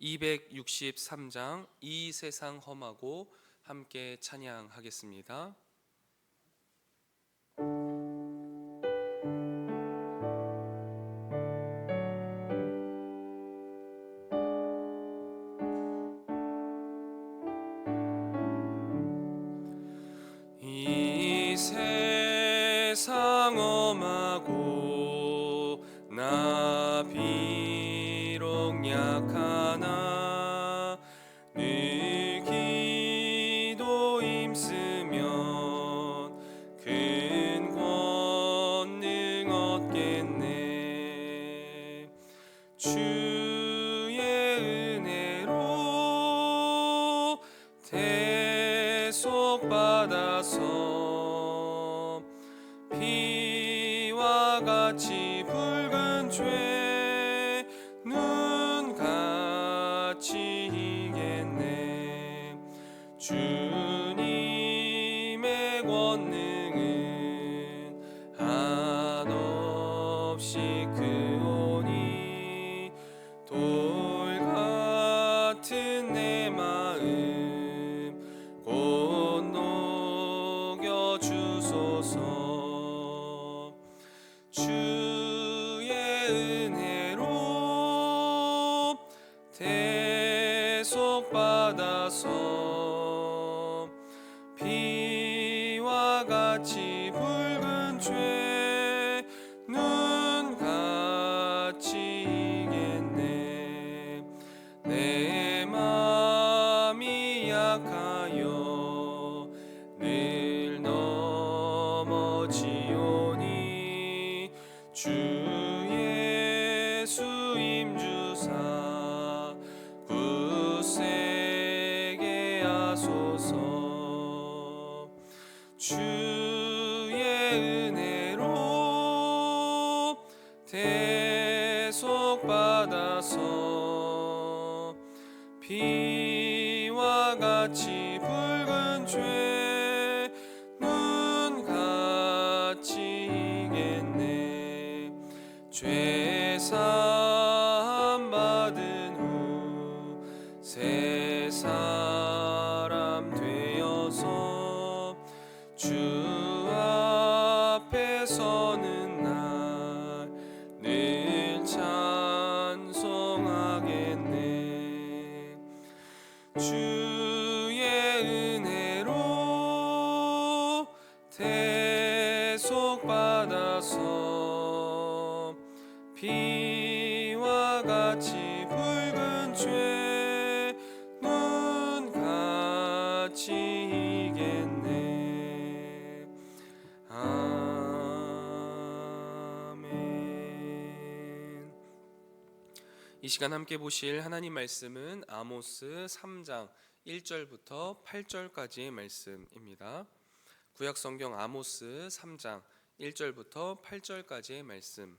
263장 이 세상 험하고 함께 찬양하겠습니다. 대속 하소서. 주의 은혜로 대속 받아서 피와 같이 붉은 죄 대속 받아서 피와 같이 붉은 죄 눈같이 이겠네 아멘 이 시간 함께 보실 하나님 말씀은 아모스 3장 1절부터 8절까지의 말씀입니다. 구약 성경 아모스 3장 1절부터 8절까지의 말씀.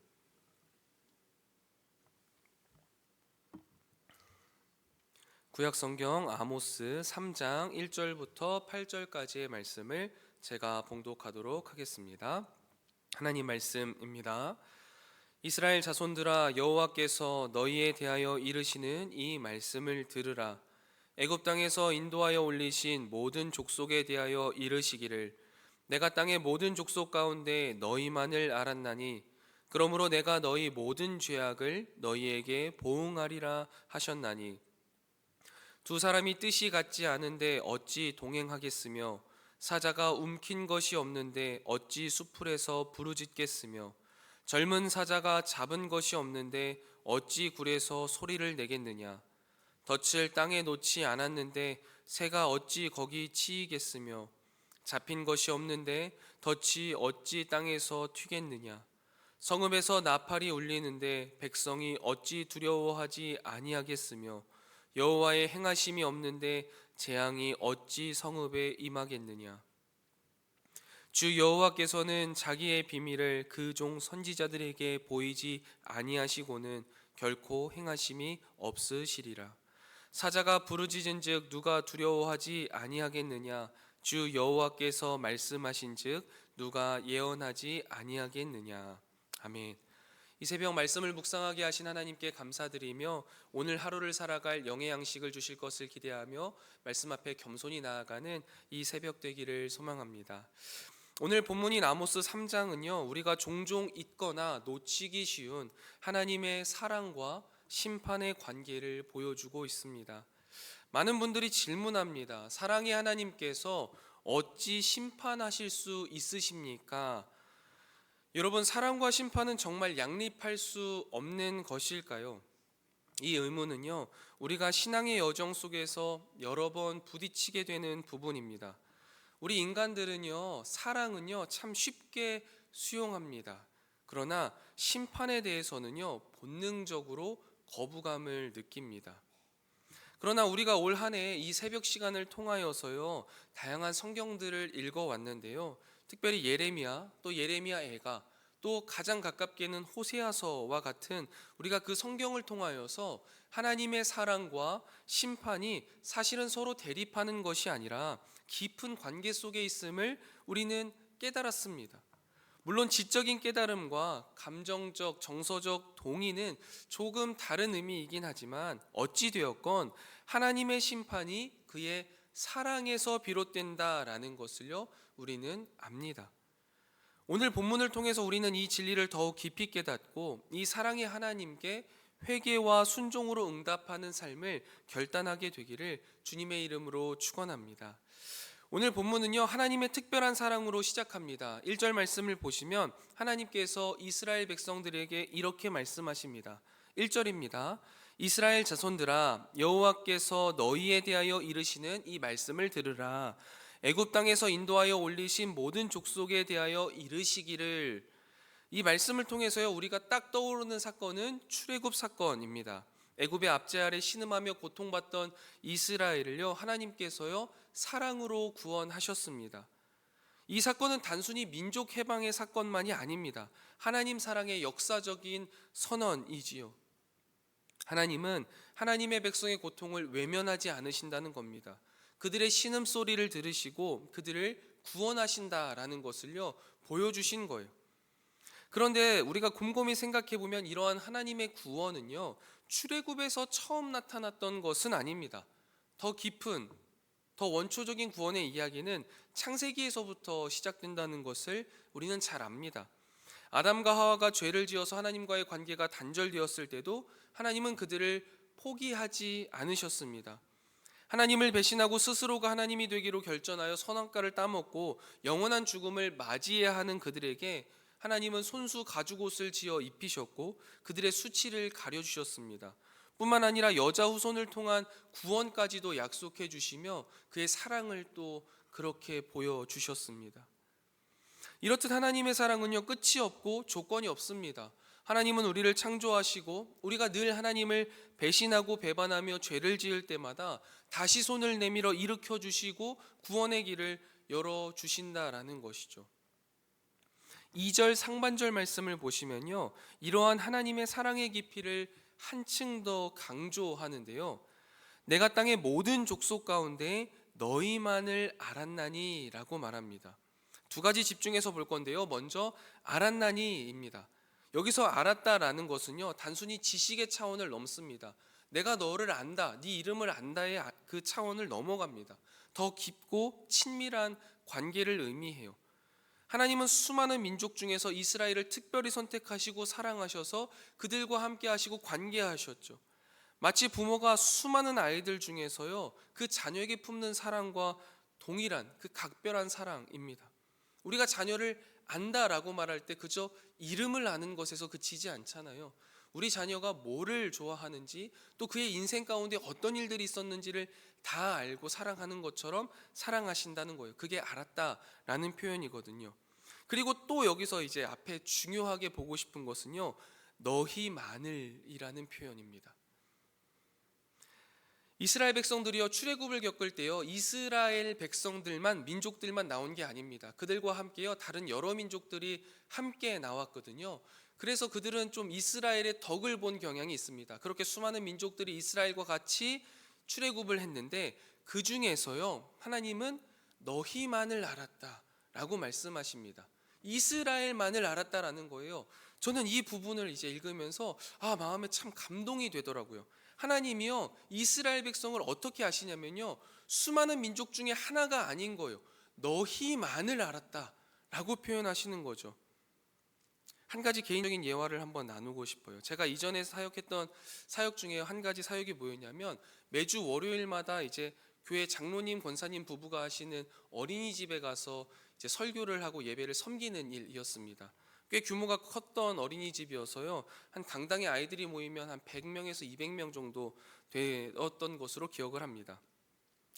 구약 성경 아모스 3장 1절부터 8절까지의 말씀을 제가 봉독하도록 하겠습니다. 하나님 말씀입니다. 이스라엘 자손들아 여호와께서 너희에 대하여 이르시는 이 말씀을 들으라 애굽 땅에서 인도하여 올리신 모든 족속에 대하여 이르시기를 내가 땅의 모든 족속 가운데 너희만을 알았나니 그러므로 내가 너희 모든 죄악을 너희에게 보응하리라 하셨나니. 두 사람이 뜻이 같지 않은데 어찌 동행하겠으며 사자가 움킨 것이 없는데 어찌 수풀에서 부르짖겠으며 젊은 사자가 잡은 것이 없는데 어찌 굴에서 소리를 내겠느냐. 덫을 땅에 놓지 않았는데 새가 어찌 거기 치이겠으며 잡힌 것이 없는데 덫이 어찌 땅에서 튀겠느냐? 성읍에서 나팔이 울리는데 백성이 어찌 두려워하지 아니하겠으며 여호와의 행하심이 없는데 재앙이 어찌 성읍에 임하겠느냐? 주 여호와께서는 자기의 비밀을 그 종 선지자들에게 보이지 아니하시고는 결코 행하심이 없으시리라. 사자가 부르짖은즉 누가 두려워하지 아니하겠느냐 주 여호와께서 말씀하신즉 누가 예언하지 아니하겠느냐 아멘. 이 새벽 말씀을 묵상하게 하신 하나님께 감사드리며 오늘 하루를 살아갈 영의 양식을 주실 것을 기대하며 말씀 앞에 겸손히 나아가는 이 새벽 되기를 소망합니다. 오늘 본문인 아모스 3장은요. 우리가 종종 잊거나 놓치기 쉬운 하나님의 사랑과 심판의 관계를 보여주고 있습니다. 많은 분들이 질문합니다. 사랑의 하나님께서 어찌 심판하실 수 있으십니까? 여러분, 사랑과 심판은 정말 양립할 수 없는 것일까요? 이 의문은요, 우리가 신앙의 여정 속에서 여러 번 부딪히게 되는 부분입니다. 우리 인간들은요, 사랑은요, 참 쉽게 수용합니다. 그러나 심판에 대해서는요, 본능적으로 거부감을 느낍니다. 그러나 우리가 올 한 해 이 새벽 시간을 통하여서요 다양한 성경들을 읽어 왔는데요. 특별히 예레미야 또 예레미야 애가 또 가장 가깝게는 호세아서와 같은 우리가 그 성경을 통하여서 하나님의 사랑과 심판이 사실은 서로 대립하는 것이 아니라 깊은 관계 속에 있음을 우리는 깨달았습니다. 물론 지적인 깨달음과 감정적, 정서적 동의는 조금 다른 의미이긴 하지만 어찌 되었건 하나님의 심판이 그의 사랑에서 비롯된다라는 것을요 우리는 압니다. 오늘 본문을 통해서 우리는 이 진리를 더욱 깊이 깨닫고 이 사랑의 하나님께 회개와 순종으로 응답하는 삶을 결단하게 되기를 주님의 이름으로 축원합니다. 오늘 본문은요 하나님의 특별한 사랑으로 시작합니다. 1절 말씀을 보시면 하나님께서 이스라엘 백성들에게 이렇게 말씀하십니다. 1절입니다. 이스라엘 자손들아 여호와께서 너희에 대하여 이르시는 이 말씀을 들으라. 애굽 땅에서 인도하여 올리신 모든 족속에 대하여 이르시기를 이 말씀을 통해서요 우리가 딱 떠오르는 사건은 출애굽 사건입니다. 애굽의 압제 아래 신음하며 고통받던 이스라엘을요 하나님께서요 사랑으로 구원하셨습니다. 이 사건은 단순히 민족 해방의 사건만이 아닙니다. 하나님 사랑의 역사적인 선언이지요. 하나님은 하나님의 백성의 고통을 외면하지 않으신다는 겁니다. 그들의 신음 소리를 들으시고 그들을 구원하신다라는 것을요 보여주신 거예요. 그런데 우리가 곰곰이 생각해 보면 이러한 하나님의 구원은요 출애굽에서 처음 나타났던 것은 아닙니다. 더 깊은 더 원초적인 구원의 이야기는 창세기에서부터 시작된다는 것을 우리는 잘 압니다. 아담과 하와가 죄를 지어서 하나님과의 관계가 단절되었을 때도 하나님은 그들을 포기하지 않으셨습니다. 하나님을 배신하고 스스로가 하나님이 되기로 결정하여 선악과를 따먹고 영원한 죽음을 맞이해야 하는 그들에게 하나님은 손수 가죽 옷을 지어 입히셨고 그들의 수치를 가려 주셨습니다. 뿐만 아니라 여자 후손을 통한 구원까지도 약속해 주시며 그의 사랑을 또 그렇게 보여 주셨습니다. 이렇듯 하나님의 사랑은요 끝이 없고 조건이 없습니다. 하나님은 우리를 창조하시고 우리가 늘 하나님을 배신하고 배반하며 죄를 지을 때마다 다시 손을 내밀어 일으켜 주시고 구원의 길을 열어 주신다라는 것이죠. 2절 상반절 말씀을 보시면요. 이러한 하나님의 사랑의 깊이를 한층 더 강조하는데요. 내가 땅의 모든 족속 가운데 너희만을 알았나니라고 말합니다. 두 가지 집중해서 볼 건데요. 먼저 알았나니입니다. 여기서 알았다라는 것은요. 단순히 지식의 차원을 넘습니다. 내가 너를 안다, 네 이름을 안다의 그 차원을 넘어갑니다. 더 깊고 친밀한 관계를 의미해요. 하나님은 수많은 민족 중에서 이스라엘을 특별히 선택하시고 사랑하셔서 그들과 함께 하시고 관계하셨죠. 마치 부모가 수많은 아이들 중에서요, 그 자녀에게 품는 사랑과 동일한 그 각별한 사랑입니다. 우리가 자녀를 안다라고 말할 때 그저 이름을 아는 것에서 그치지 않잖아요. 우리 자녀가 뭐를 좋아하는지 또 그의 인생 가운데 어떤 일들이 있었는지를 다 알고 사랑하는 것처럼 사랑하신다는 거예요. 그게 알았다라는 표현이거든요. 그리고 또 여기서 이제 앞에 중요하게 보고 싶은 것은요. 너희만을이라는 표현입니다. 이스라엘 백성들이요 출애굽을 겪을 때요 이스라엘 백성들만 민족들만 나온 게 아닙니다. 그들과 함께요 다른 여러 민족들이 함께 나왔거든요. 그래서 그들은 좀 이스라엘의 덕을 본 경향이 있습니다. 그렇게 수많은 민족들이 이스라엘과 같이 출애굽을 했는데 그 중에서요 하나님은 너희만을 알았다라고 말씀하십니다. 이스라엘만을 알았다라는 거예요. 저는 이 부분을 이제 읽으면서 아 마음에 참 감동이 되더라고요. 하나님이요 이스라엘 백성을 어떻게 아시냐면요 수많은 민족 중에 하나가 아닌 거예요. 너희만을 알았다라고 표현하시는 거죠. 한 가지 개인적인 예화를 한번 나누고 싶어요. 제가 이전에 사역했던 사역 중에 한 가지 사역이 뭐였냐면 매주 월요일마다 이제 교회 장로님 권사님 부부가 하시는 어린이집에 가서 이제 설교를 하고 예배를 섬기는 일이었습니다. 꽤 규모가 컸던 어린이집이어서요. 한 강당에 아이들이 모이면 한 100명에서 200명 정도 되었던 것으로 기억을 합니다.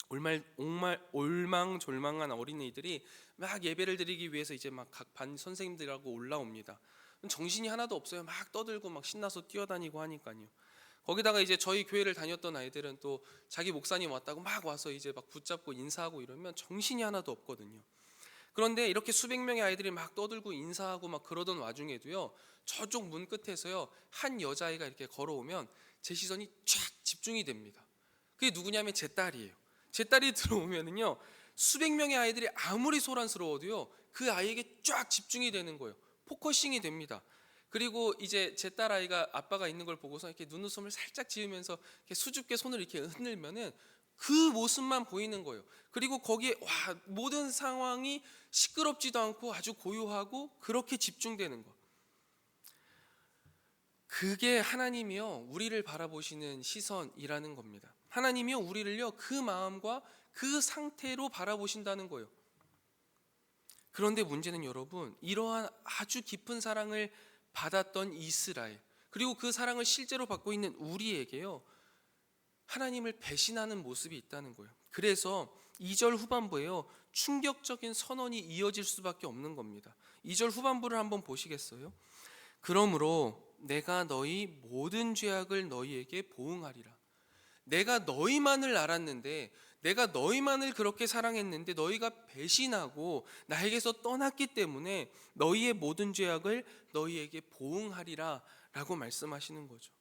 올말 옹말 올망졸망한 어린이들이 막 예배를 드리기 위해서 이제 막 각 반 선생님들하고 올라옵니다. 정신이 하나도 없어요. 막 떠들고 막 신나서 뛰어다니고 하니까요. 거기다가 이제 저희 교회를 다녔던 아이들은 또 자기 목사님 왔다고 막 와서 이제 막 붙잡고 인사하고 이러면 정신이 하나도 없거든요. 그런데 이렇게 수백 명의 아이들이 막 떠들고 인사하고 막 그러던 와중에도요. 저쪽 문 끝에서요. 한 여자아이가 이렇게 걸어오면 제 시선이 쫙 집중이 됩니다. 그게 누구냐면 제 딸이에요. 제 딸이 들어오면은요. 수백 명의 아이들이 아무리 소란스러워도요. 그 아이에게 쫙 집중이 되는 거예요. 포커싱이 됩니다. 그리고 이제 제 딸 아이가 아빠가 있는 걸 보고서 이렇게 눈웃음을 살짝 지으면서 수줍게 손을 이렇게 흔들면은 그 모습만 보이는 거예요. 그리고 거기에 와 모든 상황이 시끄럽지도 않고 아주 고요하고 그렇게 집중되는 것. 그게 하나님이요 우리를 바라보시는 시선이라는 겁니다. 하나님이요 우리를요 그 마음과 그 상태로 바라보신다는 거예요. 그런데 문제는 여러분 이러한 아주 깊은 사랑을 받았던 이스라엘 그리고 그 사랑을 실제로 받고 있는 우리에게요 하나님을 배신하는 모습이 있다는 거예요. 그래서 2절 후반부에요. 충격적인 선언이 이어질 수밖에 없는 겁니다. 2절 후반부를 한번 보시겠어요? 그러므로 내가 너희 모든 죄악을 너희에게 보응하리라. 내가 너희만을 알았는데 내가 너희만을 그렇게 사랑했는데 너희가 배신하고 나에게서 떠났기 때문에 너희의 모든 죄악을 너희에게 보응하리라 라고 말씀하시는 거죠.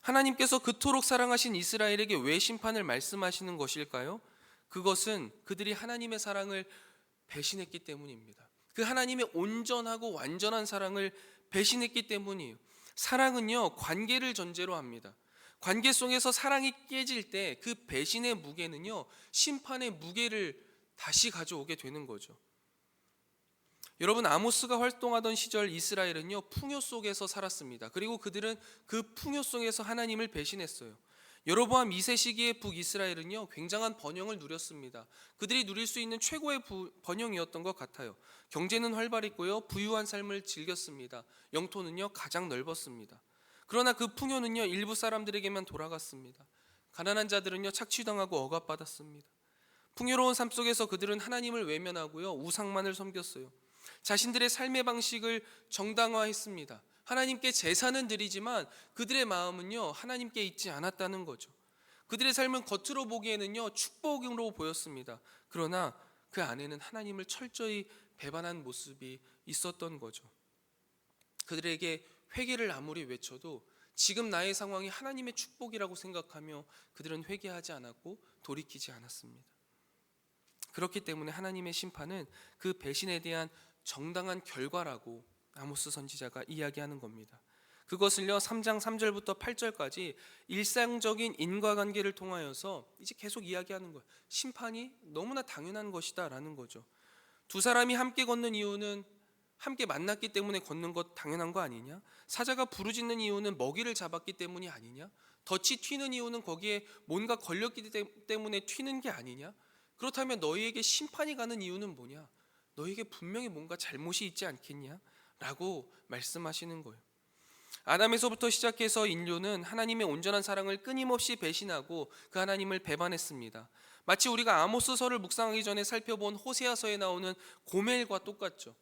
하나님께서 그토록 사랑하신 이스라엘에게 왜 심판을 말씀하시는 것일까요? 그것은 그들이 하나님의 사랑을 배신했기 때문입니다. 그 하나님의 온전하고 완전한 사랑을 배신했기 때문이에요. 사랑은요, 관계를 전제로 합니다. 관계 속에서 사랑이 깨질 때 그 배신의 무게는요, 심판의 무게를 다시 가져오게 되는 거죠. 여러분 아모스가 활동하던 시절 이스라엘은요 풍요 속에서 살았습니다. 그리고 그들은 그 풍요 속에서 하나님을 배신했어요. 여로보암 2세 시기의 북이스라엘은요 굉장한 번영을 누렸습니다. 그들이 누릴 수 있는 최고의 부, 번영이었던 것 같아요. 경제는 활발했고요 부유한 삶을 즐겼습니다. 영토는요 가장 넓었습니다. 그러나 그 풍요는요 일부 사람들에게만 돌아갔습니다. 가난한 자들은요 착취당하고 억압받았습니다. 풍요로운 삶 속에서 그들은 하나님을 외면하고요 우상만을 섬겼어요. 자신들의 삶의 방식을 정당화했습니다. 하나님께 제사는 드리지만 그들의 마음은요 하나님께 있지 않았다는 거죠. 그들의 삶은 겉으로 보기에는요 축복으로 보였습니다. 그러나 그 안에는 하나님을 철저히 배반한 모습이 있었던 거죠. 그들에게 회개를 아무리 외쳐도 지금 나의 상황이 하나님의 축복이라고 생각하며 그들은 회개하지 않았고 돌이키지 않았습니다. 그렇기 때문에 하나님의 심판은 그 배신에 대한 정당한 결과라고 아모스 선지자가 이야기하는 겁니다. 그것을요 3장 3절부터 8절까지 일상적인 인과관계를 통하여서 이제 계속 이야기하는 거예요. 심판이 너무나 당연한 것이다라는 거죠. 두 사람이 함께 걷는 이유는 함께 만났기 때문에 걷는 것 당연한 거 아니냐? 사자가 부르짖는 이유는 먹이를 잡았기 때문이 아니냐? 덫이 튀는 이유는 거기에 뭔가 걸렸기 때문에 튀는 게 아니냐? 그렇다면 너희에게 심판이 가는 이유는 뭐냐? 너희에게 분명히 뭔가 잘못이 있지 않겠냐? 라고 말씀하시는 거예요. 아담에서부터 시작해서 인류는 하나님의 온전한 사랑을 끊임없이 배신하고 그 하나님을 배반했습니다. 마치 우리가 아모스서를 묵상하기 전에 살펴본 호세아서에 나오는 고멜과 똑같죠.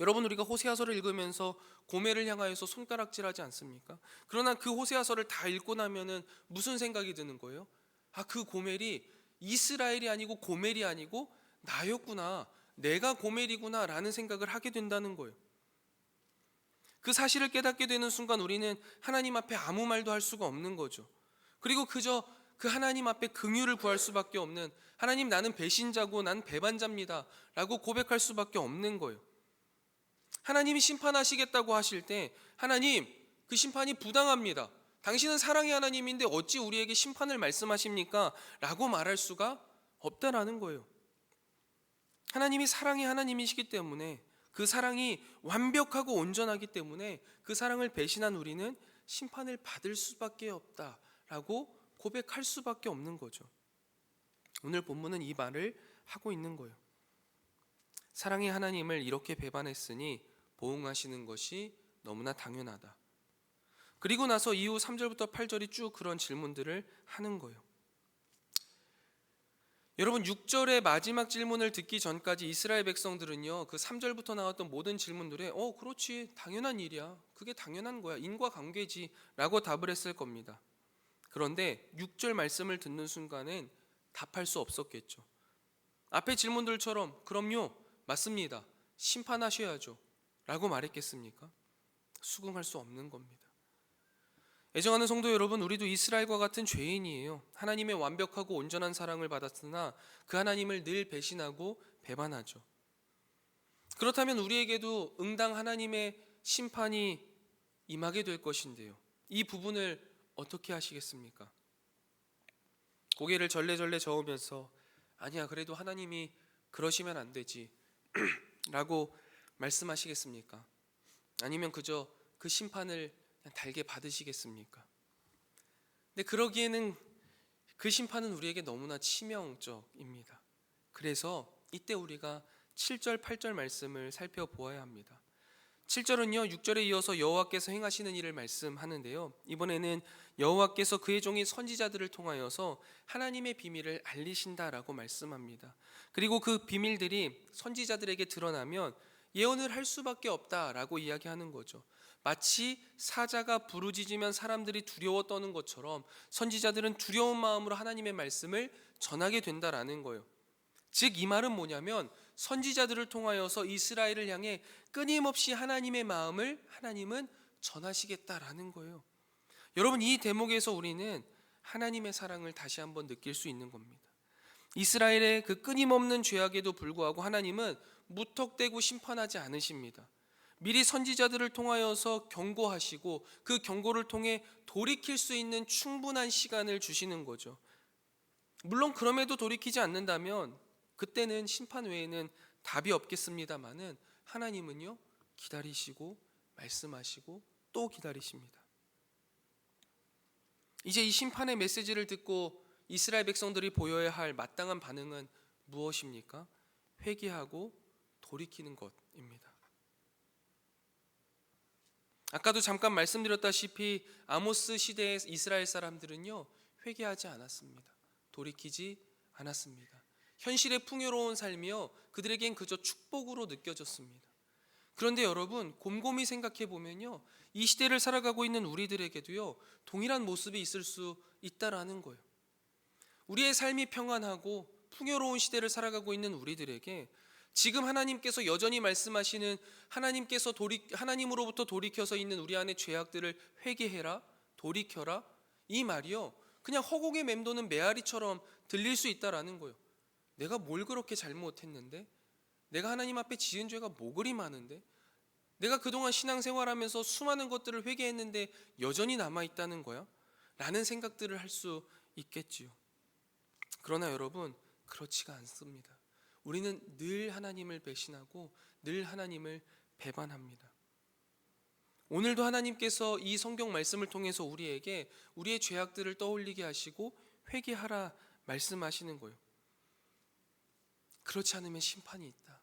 여러분 우리가 호세아서를 읽으면서 고멜을 향하여서 손가락질하지 않습니까? 그러나 그 호세아서를 다 읽고 나면은 무슨 생각이 드는 거예요? 아 그 고멜이 이스라엘이 아니고 고멜이 아니고 나였구나. 내가 고멜이구나라는 생각을 하게 된다는 거예요. 그 사실을 깨닫게 되는 순간 우리는 하나님 앞에 아무 말도 할 수가 없는 거죠. 그리고 그저 그 하나님 앞에 긍휼을 구할 수밖에 없는 하나님 나는 배신자고 난 배반자입니다라고 고백할 수밖에 없는 거예요. 하나님이 심판하시겠다고 하실 때 하나님 그 심판이 부당합니다. 당신은 사랑의 하나님인데 어찌 우리에게 심판을 말씀하십니까? 라고 말할 수가 없다라는 거예요. 하나님이 사랑의 하나님이시기 때문에 그 사랑이 완벽하고 온전하기 때문에 그 사랑을 배신한 우리는 심판을 받을 수밖에 없다라고 고백할 수밖에 없는 거죠. 오늘 본문은 이 말을 하고 있는 거예요. 사랑의 하나님을 이렇게 배반했으니 보응하시는 것이 너무나 당연하다. 그리고 나서 이후 3절부터 8절이 쭉 그런 질문들을 하는 거예요. 여러분 6절의 마지막 질문을 듣기 전까지 이스라엘 백성들은요. 그 3절부터 나왔던 모든 질문들에 어, 그렇지. 당연한 일이야. 그게 당연한 거야. 인과관계지라고 답을 했을 겁니다. 그런데 6절 말씀을 듣는 순간엔 답할 수 없었겠죠. 앞에 질문들처럼 그럼요. 맞습니다. 심판하셔야죠. 라고 말했겠습니까? 수긍할 수 없는 겁니다. 애정하는 성도 여러분, 우리도 이스라엘과 같은 죄인이에요. 하나님의 완벽하고 온전한 사랑을 받았으나 그 하나님을 늘 배신하고 배반하죠. 그렇다면 우리에게도 응당 하나님의 심판이 임하게 될 것인데요. 이 부분을 어떻게 하시겠습니까? 고개를 절레절레 저으면서 아니야, 그래도 하나님이 그러시면 안 되지. 라고 말씀하시겠습니까? 아니면 그저 그 심판을 달게 받으시겠습니까? 근데 그러기에는 그 심판은 우리에게 너무나 치명적입니다. 그래서 이때 우리가 7절, 8절 말씀을 살펴보아야 합니다. 7절은요, 6절에 이어서 여호와께서 행하시는 일을 말씀하는데요. 이번에는 여호와께서 그의 종인 선지자들을 통하여서 하나님의 비밀을 알리신다라고 말씀합니다. 그리고 그 비밀들이 선지자들에게 드러나면 예언을 할 수밖에 없다라고 이야기하는 거죠. 마치 사자가 부르짖으면 사람들이 두려워 떠는 것처럼 선지자들은 두려운 마음으로 하나님의 말씀을 전하게 된다라는 거예요. 즉 이 말은 뭐냐면 선지자들을 통하여서 이스라엘을 향해 끊임없이 하나님의 마음을 하나님은 전하시겠다라는 거예요. 여러분 이 대목에서 우리는 하나님의 사랑을 다시 한번 느낄 수 있는 겁니다. 이스라엘의 그 끊임없는 죄악에도 불구하고 하나님은 무턱대고 심판하지 않으십니다. 미리 선지자들을 통하여서 경고하시고 그 경고를 통해 돌이킬 수 있는 충분한 시간을 주시는 거죠. 물론 그럼에도 돌이키지 않는다면 그때는 심판 외에는 답이 없겠습니다만은 하나님은요 기다리시고 말씀하시고 또 기다리십니다. 이제 이 심판의 메시지를 듣고 이스라엘 백성들이 보여야 할 마땅한 반응은 무엇입니까? 회개하고 돌이키는 것입니다. 아까도 잠깐 말씀드렸다시피 아모스 시대의 이스라엘 사람들은요 회개하지 않았습니다. 돌이키지 않았습니다. 현실의 풍요로운 삶이요 그들에겐 그저 축복으로 느껴졌습니다. 그런데 여러분 곰곰이 생각해 보면요 이 시대를 살아가고 있는 우리들에게도요 동일한 모습이 있을 수 있다라는 거예요. 우리의 삶이 평안하고 풍요로운 시대를 살아가고 있는 우리들에게 지금 하나님께서 여전히 말씀하시는 하나님께서 돌이 하나님으로부터 돌이켜서 있는 우리 안의 죄악들을 회개해라 돌이켜라 이 말이요 그냥 허공에 맴도는 메아리처럼 들릴 수 있다라는 거예요. 내가 뭘 그렇게 잘못했는데 내가 하나님 앞에 지은 죄가 뭐 그리 많은데 내가 그동안 신앙생활하면서 수많은 것들을 회개했는데 여전히 남아 있다는 거야? 라는 생각들을 할 수 있겠지요. 그러나 여러분 그렇지가 않습니다. 우리는 늘 하나님을 배신하고 늘 하나님을 배반합니다. 오늘도 하나님께서 이 성경 말씀을 통해서 우리에게 우리의 죄악들을 떠올리게 하시고 회개하라 말씀하시는 거예요. 그렇지 않으면 심판이 있다.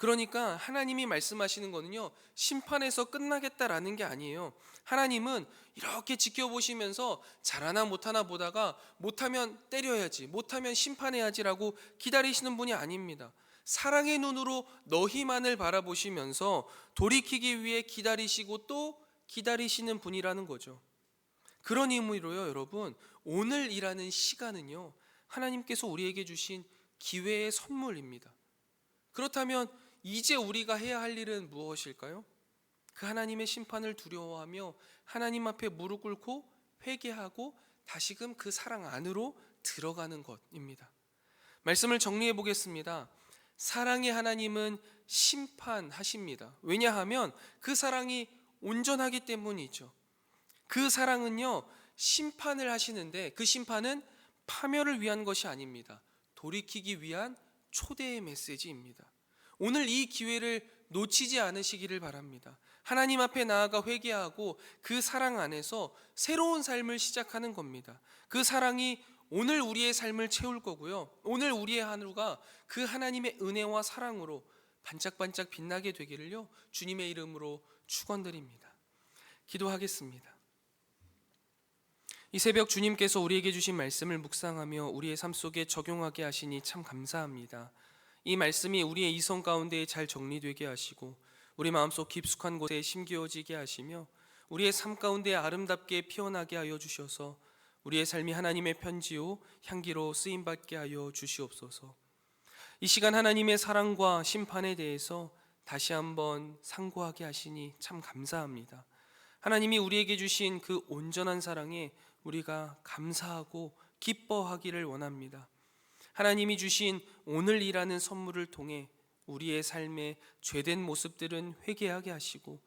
그러니까 하나님이 말씀하시는 거는요, 심판에서 끝나겠다라는 게 아니에요. 하나님은 이렇게 지켜보시면서 잘하나 못하나 보다가 못하면 때려야지, 못하면 심판해야지라고 기다리시는 분이 아닙니다. 사랑의 눈으로 너희만을 바라보시면서 돌이키기 위해 기다리시고 또 기다리시는 분이라는 거죠. 그런 의미로요, 여러분. 오늘이라는 시간은요, 하나님께서 우리에게 주신 기회의 선물입니다. 그렇다면 이제 우리가 해야 할 일은 무엇일까요? 그 하나님의 심판을 두려워하며 하나님 앞에 무릎 꿇고 회개하고 다시금 그 사랑 안으로 들어가는 것입니다. 말씀을 정리해 보겠습니다. 사랑의 하나님은 심판하십니다. 왜냐하면 그 사랑이 온전하기 때문이죠. 그 사랑은요, 심판을 하시는데 그 심판은 파멸을 위한 것이 아닙니다. 돌이키기 위한 초대의 메시지입니다. 오늘 이 기회를 놓치지 않으시기를 바랍니다. 하나님 앞에 나아가 회개하고 그 사랑 안에서 새로운 삶을 시작하는 겁니다. 그 사랑이 오늘 우리의 삶을 채울 거고요. 오늘 우리의 하루가 그 하나님의 은혜와 사랑으로 반짝반짝 빛나게 되기를요. 주님의 이름으로 축원드립니다. 기도하겠습니다. 이 새벽 주님께서 우리에게 주신 말씀을 묵상하며 우리의 삶 속에 적용하게 하시니 참 감사합니다. 이 말씀이 우리의 이성 가운데 잘 정리되게 하시고 우리 마음속 깊숙한 곳에 심기어지게 하시며 우리의 삶 가운데 아름답게 피어나게 하여 주셔서 우리의 삶이 하나님의 편지요 향기로 쓰임 받게 하여 주시옵소서. 이 시간 하나님의 사랑과 심판에 대해서 다시 한번 상고하게 하시니 참 감사합니다. 하나님이 우리에게 주신 그 온전한 사랑에 우리가 감사하고 기뻐하기를 원합니다. 하나님이 주신 오늘이라는 선물을 통해 우리의 삶의 죄된 모습들은 회개하게 하시고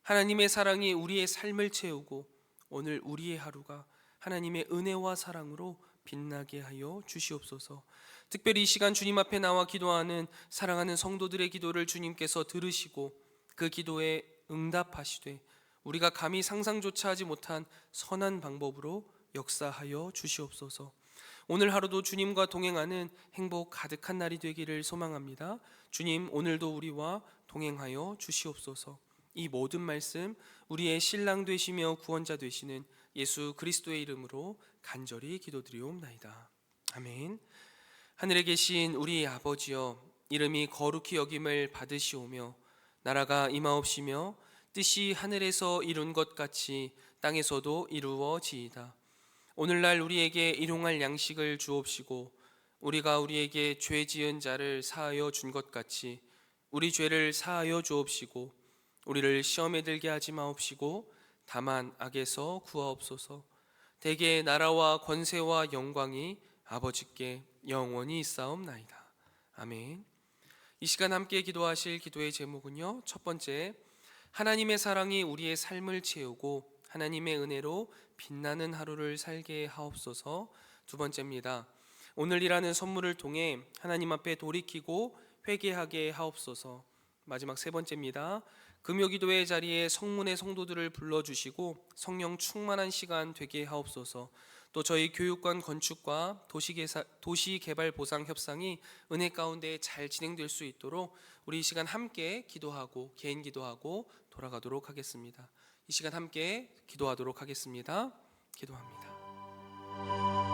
하나님의 사랑이 우리의 삶을 채우고 오늘 우리의 하루가 하나님의 은혜와 사랑으로 빛나게 하여 주시옵소서. 특별히 이 시간 주님 앞에 나와 기도하는 사랑하는 성도들의 기도를 주님께서 들으시고 그 기도에 응답하시되 우리가 감히 상상조차 하지 못한 선한 방법으로 역사하여 주시옵소서. 오늘 하루도 주님과 동행하는 행복 가득한 날이 되기를 소망합니다. 주님, 오늘도 우리와 동행하여 주시옵소서. 이 모든 말씀 우리의 신랑 되시며 구원자 되시는 예수 그리스도의 이름으로 간절히 기도드리옵나이다. 아멘. 하늘에 계신 우리 아버지여 이름이 거룩히 여김을 받으시오며 나라가 임하옵시며 뜻이 하늘에서 이룬 것 같이 땅에서도 이루어지이다. 오늘날 우리에게 일용할 양식을 주옵시고 우리가 우리에게 죄 지은 자를 사하여 준 것 같이 우리 죄를 사하여 주옵시고 우리를 시험에 들게 하지 마옵시고 다만 악에서 구하옵소서. 대개 나라와 권세와 영광이 아버지께 영원히 있사옵나이다. 아멘. 이 시간 함께 기도하실 기도의 제목은요. 첫 번째, 하나님의 사랑이 우리의 삶을 채우고 하나님의 은혜로 빛나는 하루를 살게 하옵소서. 두 번째입니다. 오늘이라는 선물을 통해 하나님 앞에 돌이키고 회개하게 하옵소서. 마지막 세 번째입니다. 금요 기도의 자리에 성문의 성도들을 불러주시고 성령 충만한 시간 되게 하옵소서. 또 저희 교육관 건축과 도시개사, 도시개발 보상 협상이 은혜 가운데 잘 진행될 수 있도록 우리 이 시간 함께 기도하고 개인 기도하고 돌아가도록 하겠습니다. 이 시간 함께 기도하도록 하겠습니다. 기도합니다.